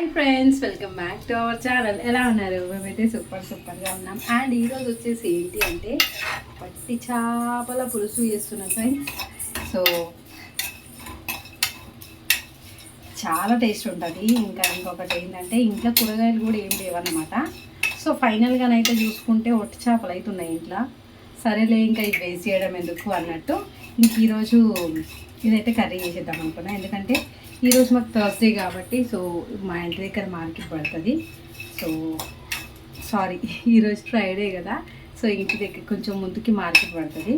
Hi friends welcome back to our channel. ఎలా ఉన్నారు? మేమైతే సూపర్ సూపర్గా ఉన్నాం. అండ్ ఈరోజు వచ్చేసి ఏంటి అంటే పట్టి చేపల పులుసు చేస్తున్నాం ఫ్రెండ్స్. సో చాలా టేస్ట్ ఉంటుంది. ఇంకా ఇంకొకటి ఏంటంటే ఇంట్లో కూరగాయలు కూడా ఏం లేవన్నమాట. సో ఫైనల్గానైతే చూసుకుంటే ఒట్టి చేపలు అయితే ఉన్నాయి ఇంట్లో. సరేలే ఇంకా ఇది వేస్ట్ చేయడం ఎందుకు అన్నట్టు. ఇంక ఈరోజు ఇదైతే కర్రీ చేసేద్దాం అనుకున్నా. ఎందుకంటే ఈరోజు మాకు థర్స్డే కాబట్టి సో మా ఇంటి దగ్గర మార్కెట్ పడుతుంది. సో సారీ ఈరోజు ఫ్రైడే కదా. సో ఇంటి దగ్గర కొంచెం ముందుకి మార్కెట్ పడుతుంది.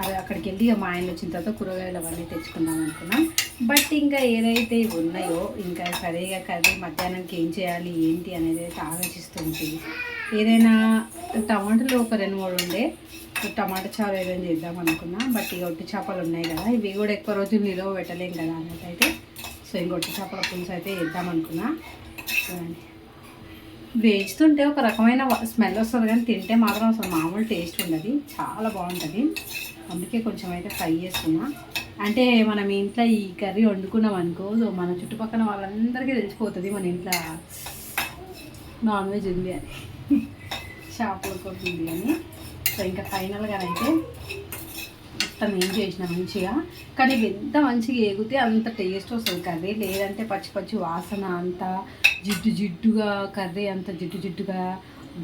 అది అక్కడికి వెళ్ళి ఇక మా ఆయన వచ్చిన తర్వాత కూరగాయలు అవన్నీ తెచ్చుకుందాం అనుకున్నాం. బట్ ఇంకా ఏదైతే ఉన్నాయో ఇంకా సరిగా కర్రీ మధ్యాహ్నానికి ఏం చేయాలి ఏంటి అనేది అయితే ఆలోచిస్తుంది ఏదైనా టమాటాలు ఒక రెండు మూడు ఉండే టమాటా చారు ఏదైనా చేద్దాం అనుకున్నా. బట్ ఇక ఒట్టి చేపలు ఉన్నాయి కదా ఇవి కూడా ఎక్కువ రోజులు నిలవ పెట్టలేం కదా అన్నట్టు అయితే. సో ఇంక చేపల పులుసు అయితే వేద్దాం అనుకున్నా. చూడండి వేస్తుంటే ఒక రకమైన స్మెల్ వస్తుంది కానీ తింటే మాత్రం అసలు మామూలు టేస్ట్ ఉండదు. చాలా బాగుంటుంది. అందుకే కొంచెం అయితే ఫ్రై చేస్తున్నా. అంటే మనం ఇంట్లో ఈ కర్రీ వండుకున్నాం అనుకో సో మన చుట్టుపక్కల వాళ్ళందరికీ తెలిసిపోతుంది మన ఇంట్లో నాన్ వెజ్ ఉంది అని. చేపలు కొట్టింది అని. సో ఇంకా ఫైనల్గా అయితే మొత్తం ఏం చేసిన మంచిగా. కానీ ఎంత మంచిగా ఎగితే అంత టేస్ట్ వస్తుంది కర్రీ. లేదంటే పచ్చి పచ్చి వాసన అంత జిడ్డు జిడ్డుగా కర్రీ అంత జిడ్డు జిడ్డుగా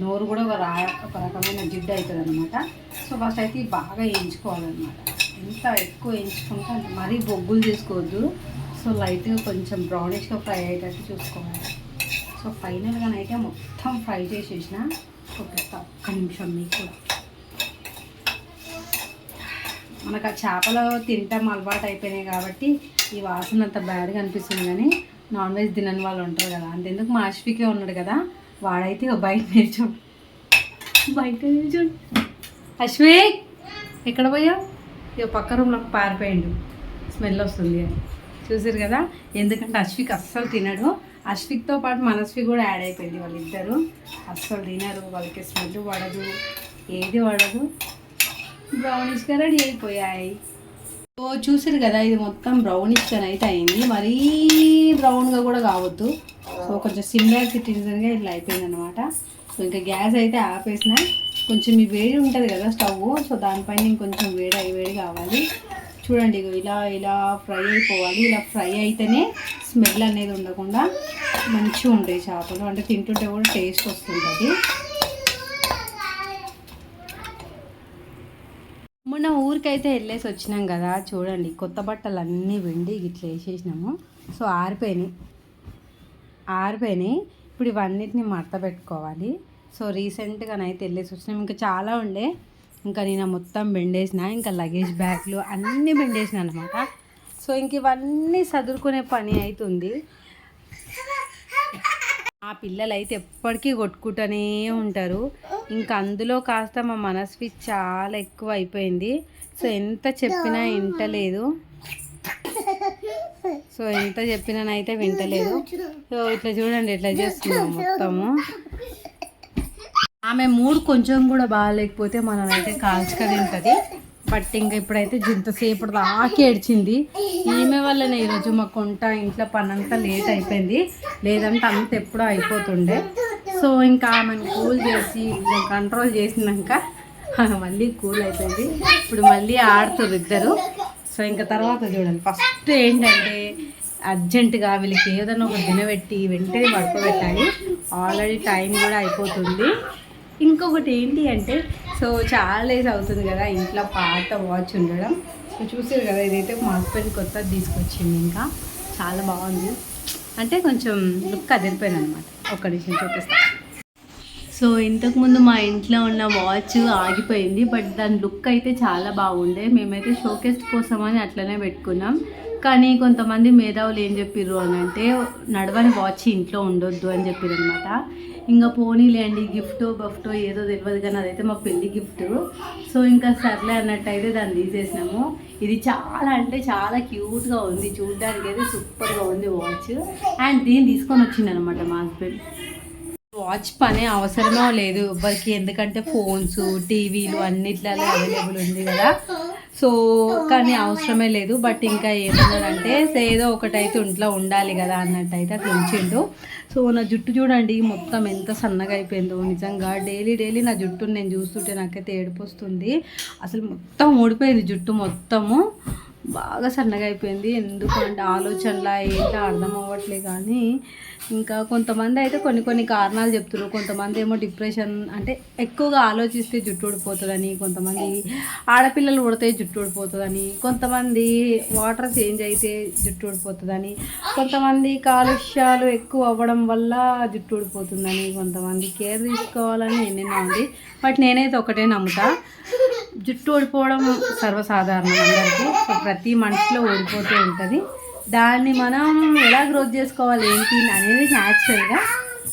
నోరు కూడా ఒక రా ఒక రకమైన జిడ్డు అవుతుంది అనమాట సో ఫస్ట్ అయితే బాగా వేయించుకోవాలన్నమాట ఎంత ఎక్కువ వేయించుకుంటే అంత మరీ బొగ్గులు చేసుకోవద్దు. సో లైట్గా కొంచెం బ్రౌనిష్గా ఫ్రై అయ్యేటట్టు చూసుకోవాలి. సో ఫైనల్గానైతే మొత్తం ఫ్రై చేసేసిన. ఒక ఒక్క నిమిషం మీకు కూడా. మనకు ఆ చేపలు తింటాం అలవాటు అయిపోయినాయి కాబట్టి ఈ వాసన అంత బ్యాడ్గా అనిపిస్తుంది కానీ నాన్ వెజ్ తినని వాళ్ళు ఉంటారు కదా. అంతెందుకు మా అశ్వికే ఉన్నాడు కదా. వాడైతే ఇక బయట నిల్చోడు బయట నిల్చోడు అశ్విక్ ఎక్కడ పోయావు? ఇక పక్క రూమ్లోకి పారిపోయిండు. స్మెల్ వస్తుంది. అని చూసారు కదా? ఎందుకంటే అశ్విక్ అస్సలు తినడు. అశ్విక్తో పాటు మనస్వి కూడా యాడ్ అయిపోయింది వాళ్ళిద్దరు. అస్సలు తినరు. వాళ్ళకి స్మెల్ పడదు. ఏది పడదు. బ్రౌనిష్గా రెడీ అయిపోయాయి. సో చూసారు కదా ఇది మొత్తం బ్రౌనిష్గా అయితే అయింది. మరీ బ్రౌన్గా కూడా కావద్దు. సో కొంచెం సిమ్లర్ సిటిజన్గా ఇట్లా అయిపోయింది అనమాట సో ఇంకా గ్యాస్ అయితే ఆపేసిన. కొంచెం ఈ వేడి ఉంటుంది కదా స్టవ్ సో దానిపైన ఇంకొంచెం వేడి అయి వేడి కావాలి. చూడండి ఇగో ఇలా ఇలా ఫ్రై అయిపోవాలి. ఇలా ఫ్రై అయితేనే స్మెల్ అనేది ఉండకుండా మంచిగా ఉంటాయి చేపలు. అంటే తింటుంటే కూడా టేస్ట్ వస్తుంటుంది. అయితే వెళ్ళేసి వచ్చినాం కదా చూడండి కొత్త బట్టలు అన్నీ వెండి ఇట్లా వేసేసినాము. సో ఆరిపోయినాయి. ఆరిపోయినాయి. ఇప్పుడు ఇవన్నిటిని మడత పెట్టుకోవాలి. సో రీసెంట్గానైతే వెళ్ళేసి వచ్చినాం. ఇంకా చాలా ఉండే. ఇంకా నేను మొత్తం బెండేసిన ఇంకా లగేజ్ బ్యాగ్లు అన్నీ బెండేసిన అనమాట సో ఇంక ఇవన్నీ చదువుకునే పని అవుతుంది ఆ పిల్లలు అయితే ఎప్పటికీ కొట్టుకుంటూనే ఉంటారు. ఇంకా అందులో కాస్త మా మనస్వి చాలా ఎక్కువ అయిపోయింది. సో ఎంత చెప్పినా వింటలేదు. సో ఎంత చెప్పినానైతే వింటలేదు. సో ఇట్లా చూడండి ఇట్లా చేస్తున్నాం మొత్తము. ఆమె మూడు కొంచెం కూడా బాగాలేకపోతే మనం అయితే కాల్చుకొని ఉంటుంది బట్ ఇంకా ఇప్పుడైతే ఇంతసేపు దాకా ఏడ్చింది. ఈమె వల్లనే ఈరోజు మా కొంట ఇంట్లో పని అంతా లేట్ అయిపోయింది. లేదంటే అంత ఎప్పుడో అయిపోతుండే. సో ఇంకా ఆమెను కూల్ చేసి కంట్రోల్ చేసినాక మళ్ళీ కూల్ అయిపోయింది. ఇప్పుడు మళ్ళీ ఆడుతారు ఇద్దరు. సో ఇంకా తర్వాత చూడండి. ఫస్ట్ ఏంటంటే అర్జెంటుగా వీళ్ళకి ఏదైనా ఒక దినబెట్టి వెంటనే పడుకోబెట్టాలి. ఆల్రెడీ టైం కూడా అయిపోతుంది. ఇంకొకటి ఏంటి అంటే సో చాలా డేస్ అవుతుంది కదా ఇంట్లో పాత వాచ్ ఉండడం. సో చూసారు కదా ఇదైతే మా హస్బెండ్ కొత్తది తీసుకొచ్చింది ఇంకా. చాలా బాగుంది. అంటే కొంచెం లుక్ అదిరిపోయింది అనమాట ఒక్క నిమిషం చూపిస్తాను సో ఇంతకుముందు మా ఇంట్లో ఉన్న వాచ్ ఆగిపోయింది బట్ దాని లుక్ అయితే చాలా బాగుండే. మేమైతే షోకేస్ కోసం అని అట్లనే పెట్టుకున్నాం. కానీ కొంతమంది మేధావులు ఏం చెప్పిర్రు అని అంటే నడవని వాచ్ ఇంట్లో ఉండొద్దు అని చెప్పారు అనమాట ఇంకా పోనీలేండి గిఫ్ట్ బఫ్టో ఏదో తెలియదు కానీ అదైతే మా పెళ్ళి గిఫ్ట్ సో ఇంకా సర్లే అన్నట్టయితే దాన్ని తీసేసినాము. ఇది చాలా అంటే చాలా క్యూట్గా ఉంది. చూడడానికి అయితే సూపర్గా ఉంది వాచ్ అండ్ దీన్ని తీసుకొని వచ్చింది అనమాట మా హస్బెండ్ వాచ్ పని అవసరమో లేదు. ఎవ్వరికి ఎందుకంటే ఫోన్స్ టీవీలు అన్నిట్లలో అవైలబుల్ ఉంది కదా. సో కానీ అవసరమే లేదు. బట్ ఇంకా ఏమన్నాడంటే ఏదో ఒకటైతే ఇంట్లో ఉండాలి కదా అన్నట్టు అయితే అట్లా ఉంచిండు. సో నా జుట్టు చూడండి మొత్తం ఎంత సన్నగా అయిపోయిందో. నిజంగా డైలీ డైలీ నా జుట్టును నేను చూస్తుంటే నాకైతే ఏడుపు వస్తుంది. అసలు మొత్తం ఊడిపోయింది జుట్టు మొత్తము. బాగా సన్నగా అయిపోయింది. ఎందుకంటే ఆలోచనలా ఏంటో అర్థం అవ్వట్లే కానీ ఇంకా కొంతమంది అయితే కొన్ని కొన్ని కారణాలు చెప్తున్నారు కొంతమంది ఏమో డిప్రెషన్ అంటే ఎక్కువగా ఆలోచిస్తే జుట్టు ఊడిపోతుందని కొంతమంది ఆడపిల్లలు ఉడితే జుట్టు ఊడిపోతుందని కొంతమంది వాటర్ చేంజ్ అయితే జుట్టు ఊడిపోతుందని కొంతమంది కాలుష్యాలు ఎక్కువ అవ్వడం వల్ల జుట్టు ఊడిపోతుందని కొంతమంది కేర్ తీసుకోవాలని ఎన్నెన్నో ఉంది. బట్ నేనైతే ఒకటే నమ్ముతా. జుట్టు ఊడిపోవడం సర్వసాధారణం అందరికీ. ప్రతి మనిషిలో ఓడిపోతూ ఉంటుంది. దాన్ని మనం ఎలా గ్రోత్ చేసుకోవాలి ఏంటి అనేది న్యాచురల్గా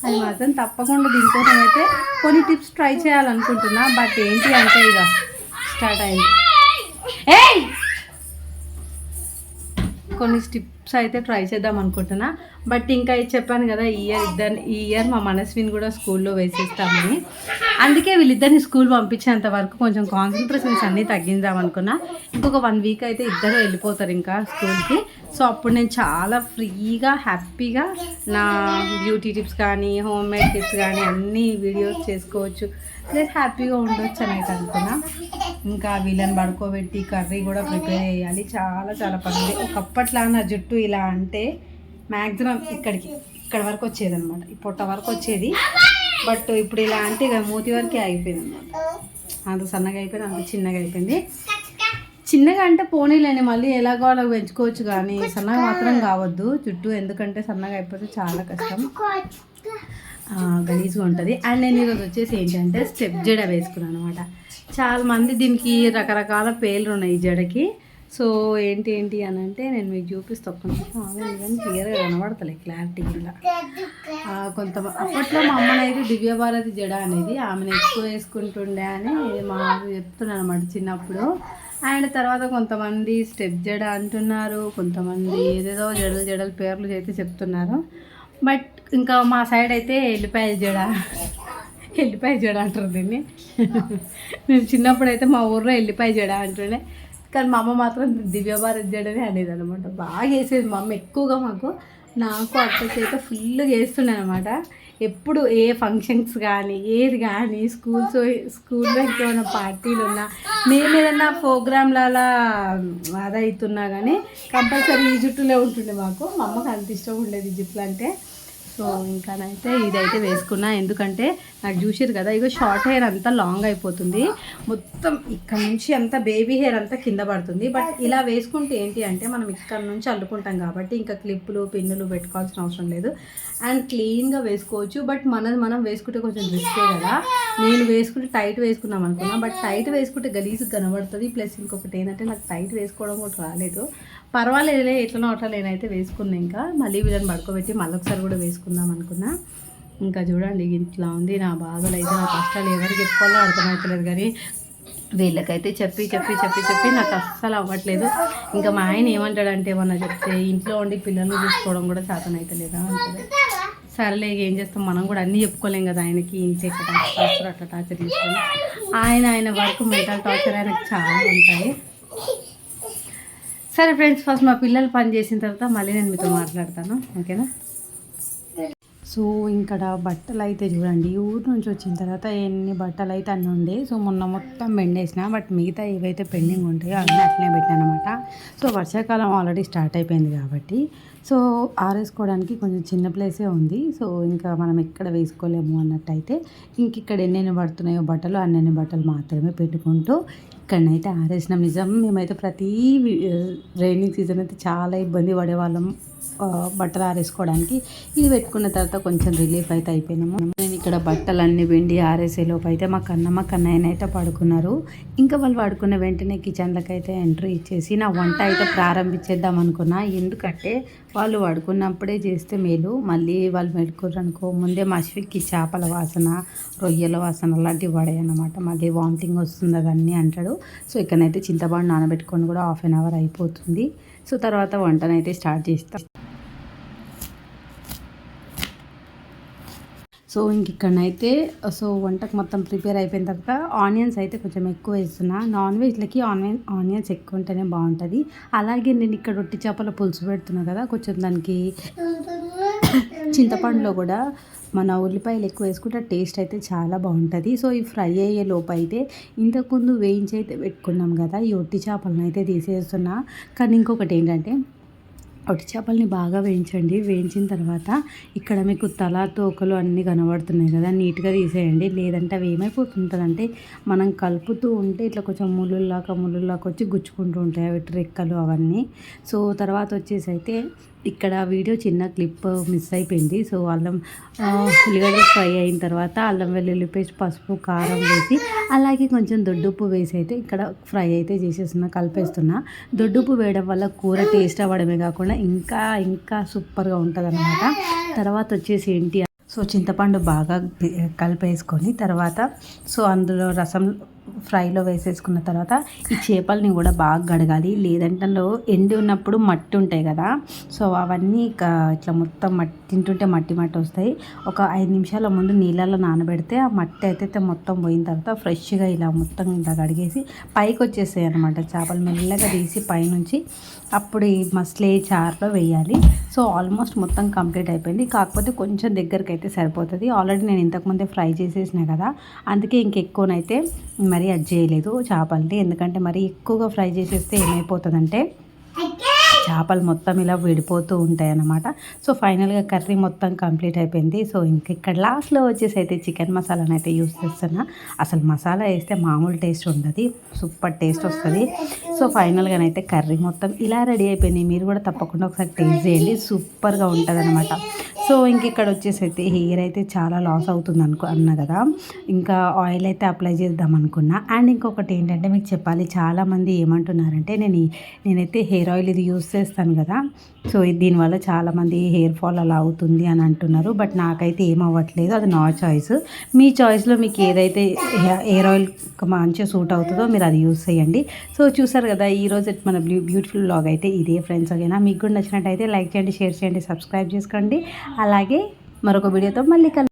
అది మాత్రం తప్పకుండా దీనికోసం అయితే కొన్ని టిప్స్ ట్రై చేయాలనుకుంటున్నా. బట్ ఏంటి అంటే ఇక స్టార్ట్ అయింది. ఏయ్! కొన్ని స్టిప్స్ అయితే ట్రై చేద్దాం అనుకుంటున్నా. బట్ ఇంకా ఇది చెప్పాను కదా ఈ ఇయర్ ఇద్దరు ఈ ఇయర్ మా మనస్విని కూడా స్కూల్లో వేసేస్తామని. అందుకే వీళ్ళిద్దరిని స్కూల్ పంపించేంత వరకు కొంచెం కాన్సన్ట్రేషన్స్ అన్నీ తగ్గిందామనుకున్నా ఇంకొక వన్ వీక్ అయితే ఇద్దరు వెళ్ళిపోతారు ఇంకా స్కూల్కి. సో అప్పుడు నేను చాలా ఫ్రీగా హ్యాపీగా నా బ్యూటీ టిప్స్ కానీ హోమ్ మేడ్ టిప్స్ కానీ అన్ని వీడియోస్ చేసుకోవచ్చు. ప్లస్ హ్యాపీగా ఉండొచ్చు అని అయితే అనుకున్నా. ఇంకా వీళ్ళని పడుకోబెట్టి కర్రీ కూడా ప్రిపేర్ చేయాలి. చాలా చాలా పని ఒకప్పట్లా నా జుట్టు ఇలా అంటే మ్యాక్సిమం ఇక్కడికి ఇక్కడ వరకు వచ్చేది అనమాట ఈ పొట్ట వరకు వచ్చేది. బట్ ఇప్పుడు ఇలా అంటే ఇక మూతి వరకే అయిపోయింది అనమాట అంత సన్నగా అయిపోయింది అంత చిన్నగా అయిపోయింది. చిన్నగా అంటే పోనీలేని మళ్ళీ ఎలాగో అలా పెంచుకోవచ్చు కానీ సన్నగా మాత్రం కావద్దు. చుట్టూ ఎందుకంటే సన్నగా అయిపోతే చాలా కష్టం. గలీజ్గా ఉంటుంది. అండ్ నేను ఈరోజు వచ్చేసి ఏంటంటే స్టెప్ జడ వేసుకున్నాను అనమాట చాలా మంది దీనికి రకరకాల పేర్లు ఉన్నాయి ఈ జడకి. సో ఏంటి ఏంటి అని అంటే నేను మీకు చూపిస్తా ఒక్క నిమిషం కానీ క్లియర్గా కనబడతలే క్లారిటీ ఇలా కొంత అప్పట్లో మా అమ్మనైతే అయితే దివ్యభారతి జడ అనేది ఆమెను ఎక్కువ వేసుకుంటుండే అని మా చెప్తున్నాను అనమాట చిన్నప్పుడు. అండ్ తర్వాత కొంతమంది స్టెప్ జడ అంటున్నారు కొంతమంది ఏదేదో జడలు జడలు పేర్లు అయితే చెప్తున్నారు. బట్ ఇంకా మా సైడ్ అయితే ఎల్లిపాయ జడ ఎల్లిపాయ జడ అంటారు దీన్ని. మేము చిన్నప్పుడు అయితే మా ఊర్లో ఎల్లిపాయ జడ అంటుండే. కానీ మా అమ్మ మాత్రం దివ్యభారత్ జడనే అనేది అనమాట. బాగా చేసేది మా అమ్మ ఎక్కువగా మాకు. నాకు అక్కడికి అయితే ఫుల్గా చేస్తుండే అనమాట. ఎప్పుడు ఏ ఫంక్షన్స్ కానీ ఏది కానీ స్కూల్స్ స్కూల్లో ఇంకేమైనా పార్టీలు ఉన్నా మేము ఏదన్నా ప్రోగ్రాంలలో అదవుతున్నా కానీ కంపల్సరీ ఈ జుట్టులే ఉంటుండే మాకు. మా అమ్మకి అంత ఇష్టం ఉండేది ఈ జుట్లు అంటే. సో ఇంకానైతే ఇదైతే వేసుకున్నా. ఎందుకంటే నాకు చూసారు కదా ఇగో షార్ట్ హెయిర్ అంతా లాంగ్ అయిపోతుంది. మొత్తం ఇక్కడ నుంచి అంతా బేబీ హెయిర్ అంతా కింద పడుతుంది. బట్ ఇలా వేసుకుంటే ఏంటి అంటే మనం ఇక్కడ నుంచి అల్లుకుంటాం కాబట్టి ఇంకా క్లిప్పులు పిన్నులు పెట్టుకోవాల్సిన అవసరం లేదు. అండ్ క్లీన్గా వేసుకోవచ్చు. బట్ మనది మనం వేసుకుంటే కొంచెం రిస్కే కదా. నేను వేసుకుంటే టైట్ వేసుకుందాం అనుకున్నా. బట్ టైట్ వేసుకుంటే గలీజ్ కనబడుతుంది. ప్లస్ ఇంకొకటి ఏంటంటే నాకు టైట్ వేసుకోవడం కూడా రాలేదు. పర్వాలేదులే ఎట్లనో అట్లా నేనైతే వేసుకున్నా ఇంకా. మళ్ళీ వీళ్ళని పడుకోబెట్టి మళ్ళీ ఒకసారి కూడా వేసుకుందాం అనుకున్నా. ఇంకా చూడండి ఇట్లా ఉంది నా బాధలు అయితే నా కష్టాలు ఎవరికి చెప్పుకోవాలో అర్థమవుతలేదు కానీ వీళ్ళకైతే చెప్పి చెప్పి చెప్పి చెప్పి నాకు అస్సలు అవ్వట్లేదు. ఇంకా మా ఆయన ఏమంటాడంటే ఏమన్నా చెప్తే ఇంట్లో ఉండి పిల్లల్ని చూసుకోవడం కూడా శాతం అయితే లేదా అంటాడు. సరేలే ఏం చేస్తాం? మనం కూడా అన్నీ చెప్పుకోలేం కదా ఆయనకి ఇంట్లో ఇక్కడ టార్చర్ అట్లా టార్చర్ తీసుకొని ఆయన ఆయన వర్క్ మెంటల్ టార్చర్ ఆయనకు చాలా ఉంటాయి. సరే ఫ్రెండ్స్ ఫస్ట్ మా పిల్లలు పని చేసిన తర్వాత మళ్ళీ నేను మీతో మాట్లాడతాను. ఓకేనా? సో ఇక్కడ బట్టలు అయితే చూడండి ఊరు నుంచి వచ్చిన తర్వాత ఎన్ని బట్టలు అయితే అన్నీ ఉండే. సో మొన్న మొత్తం పెండేసిన బట్ మిగతా ఏవైతే పెండింగ్ ఉంటాయో అన్నీ అట్లనే పెట్టాను అనమాట సో వర్షాకాలం ఆల్రెడీ స్టార్ట్ అయిపోయింది కాబట్టి సో ఆరేసుకోవడానికి కొంచెం చిన్న ప్లేసే ఉంది. సో ఇంకా మనం ఎక్కడ వేసుకోలేము అన్నట్టయితే ఇంక ఇక్కడ ఎన్నెన్ని పడుతున్నాయో బట్టలు అన్నెన్ని బట్టలు మాత్రమే పెట్టుకుంటూ ఇక్కడనైతే ఆరేసినాం. నిజం మేమైతే ప్రతి రైనింగ్ సీజన్ అయితే చాలా ఇబ్బంది పడేవాళ్ళం. బట్టలు ఆరేసుకోవడానికి. ఇది పెట్టుకున్న తర్వాత కొంచెం రిలీఫ్ అయితే అయిపోయినాము నేను ఇక్కడ బట్టలన్నీ వెండి ఆరేసేలోపు అయితే మా కన్నమ్మ కన్నయ్యన అయితే పడుకున్నారు. ఇంకా వాళ్ళు పడుకున్న వెంటనే కిచెన్లకు అయితే ఎంట్రీ ఇచ్చేసి నా వంట అయితే ప్రారంభించేద్దాం అనుకున్నా. ఎందుకంటే వాళ్ళు పడుకున్నప్పుడే చేస్తే మేలు. మళ్ళీ వాళ్ళు పెట్టుకోరనుకో ముందే మషికి చేపల వాసన రొయ్యల వాసన అలాంటివి పడాయన్నమాట. మళ్ళీ వామిటింగ్ వస్తుంది అదన్నీ అంటాడు. సో ఇక్కడనైతే చింతపండు నానబెట్టుకొని కూడా హాఫ్ అన్ అవర్ అయిపోతుంది. సో తర్వాత వంటనైతే స్టార్ట్ చేస్తాం. సో ఇంక ఇక్కడనైతే సో వంటకు మొత్తం ప్రిపేర్ అయిపోయిన తర్వాత ఆనియన్స్ అయితే కొంచెం ఎక్కువ వేస్తున్నా. నాన్ వెజ్లకి ఆనియన్ ఆనియన్స్ ఎక్కువ ఉంటేనే బాగుంటుంది. అలాగే నేను ఇక్కడ రొట్టి చేపల పులుసు పెడుతున్నా కదా కొంచెం దానికి చింతపండులో కూడా మన ఉల్లిపాయలు ఎక్కువ వేసుకుంటే టేస్ట్ అయితే చాలా బాగుంటుంది. సో ఈ ఫ్రై అయ్యే లోపు అయితే ఇంతకుముందు వేయించి అయితే పెట్టుకున్నాం కదా ఈ ఒట్టి చేపలను అయితే తీసేస్తున్నా. కానీ ఇంకొకటి ఏంటంటే ఒట్టి చేపల్ని బాగా వేయించండి. వేయించిన తర్వాత ఇక్కడ మీకు తల తోకలు అన్నీ కనబడుతున్నాయి కదా నీట్గా తీసేయండి. లేదంటే అవి ఏమైపోతుంటుందంటే మనం కలుపుతూ ఉంటే ఇట్లా కొంచెం ముళ్ళులాగా ముళ్ళులాగా వచ్చి గుచ్చుకుంటూ ఉంటాయి. అవి రెక్కలు అవన్నీ. సో తర్వాత వచ్చేసి అయితే ఇక్కడ వీడియో చిన్న క్లిప్ మిస్ అయిపోయింది. సో అల్లం ఆ, ఉల్లిగడ్డ ఫ్రై అయిన తర్వాత అల్లం వెల్లుల్లి పేస్ట్ పసుపు కారం వేసి అలాగే కొంచెం దొడ్డుప్పు వేసి అయితే ఇక్కడ ఫ్రై అయితే చేసేస్తున్నా కలిపేస్తున్నా. దొడ్డుప్పు వేయడం వల్ల కూర టేస్ట్ అవ్వడమే కాకుండా ఇంకా ఇంకా సూపర్గా ఉంటుంది తర్వాత వచ్చేసి ఏంటి సో చింతపండు బాగా కలిపేసుకొని తర్వాత సో అందులో రసం ఫ్రైలో వేసేసుకున్న తర్వాత ఈ చేపల్ని కూడా బాగా గడగాలి లేదంటే అందులో ఎండి ఉన్నప్పుడు మట్టి ఉంటాయి కదా సో అవన్నీ ఇట్లా మొత్తం మట్టి తింటుంటే మట్టి మట్టి వస్తాయి. ఒక ఐదు నిమిషాల ముందు నీళ్ళల్లో నానబెడితే ఆ మట్టి అయితే మొత్తం పోయిన తర్వాత ఫ్రెష్గా ఇలా మొత్తం ఇలా కడిగేసి పైకి వచ్చేస్తాయి అనమాట చేపలు మెల్లగా తీసి పైనుంచి అప్పుడు ఈ మస్లే చారులో వేయాలి. సో ఆల్మోస్ట్ మొత్తం కంప్లీట్ అయిపోయింది. కాకపోతే కొంచెం దగ్గరికి అయితే సరిపోతుంది. ఆల్రెడీ నేను ఇంతకుముందే ఫ్రై చేసేసిన కదా అందుకే ఇంకెక్కువనైతే మరీ అది చేయలేదు. చేపలని ఎందుకంటే మరీ ఎక్కువగా ఫ్రై చేసేస్తే ఏమైపోతుందంటే చేపలు మొత్తం ఇలా విడిపోతూ ఉంటాయి అన్నమాట సో ఫైనల్గా కర్రీ మొత్తం కంప్లీట్ అయిపోయింది. సో ఇంక ఇక్కడ లాస్ట్లో వచ్చేసి అయితే చికెన్ మసాలాని అయితే యూస్ చేస్తున్నా. అసలు మసాలా వేస్తే మామూలు టేస్ట్ ఉండదు. సూపర్ టేస్ట్ వస్తుంది. సో ఫైనల్గానైతే కర్రీ మొత్తం ఇలా రెడీ అయిపోయింది. మీరు కూడా తప్పకుండా ఒకసారి టేస్ట్ చేయండి. సూపర్గా ఉంటుంది అనమాట సో ఇంక ఇక్కడ వచ్చేసి అయితే హెయిర్ అయితే చాలా లాస్ అవుతుంది అనుకో అన్న కదా. ఇంకా ఆయిల్ అయితే అప్లై చేద్దాం అనుకున్నా. అండ్ ఇంకొకటి ఏంటంటే మీకు చెప్పాలి చాలామంది ఏమంటున్నారంటే నేను నేనైతే హెయిర్ ఆయిల్ ఇది యూస్ చేస్తాను కదా. సో దీనివల్ల చాలామంది హెయిర్ ఫాల్ అలా అవుతుంది అని అంటున్నారు. బట్ నాకైతే ఏం అవ్వట్లేదు అది నా చాయిస్. మీ చాయిస్లో మీకు ఏదైతే హెయిర్ ఆయిల్ మంచిగా సూట్ అవుతుందో మీరు అది యూస్ చేయండి. సో చూసారు కదా ఈరోజు మన బ్యూ బ్యూటిఫుల్ బ్లాగ్ అయితే ఇదే ఫ్రెండ్స్. ఓకేనా? మీకు కూడా నచ్చినట్టయితే లైక్ చేయండి షేర్ చేయండి సబ్స్క్రైబ్ చేసుకోండి. అలాగే మరొక వీడియోతో మళ్ళీ కలు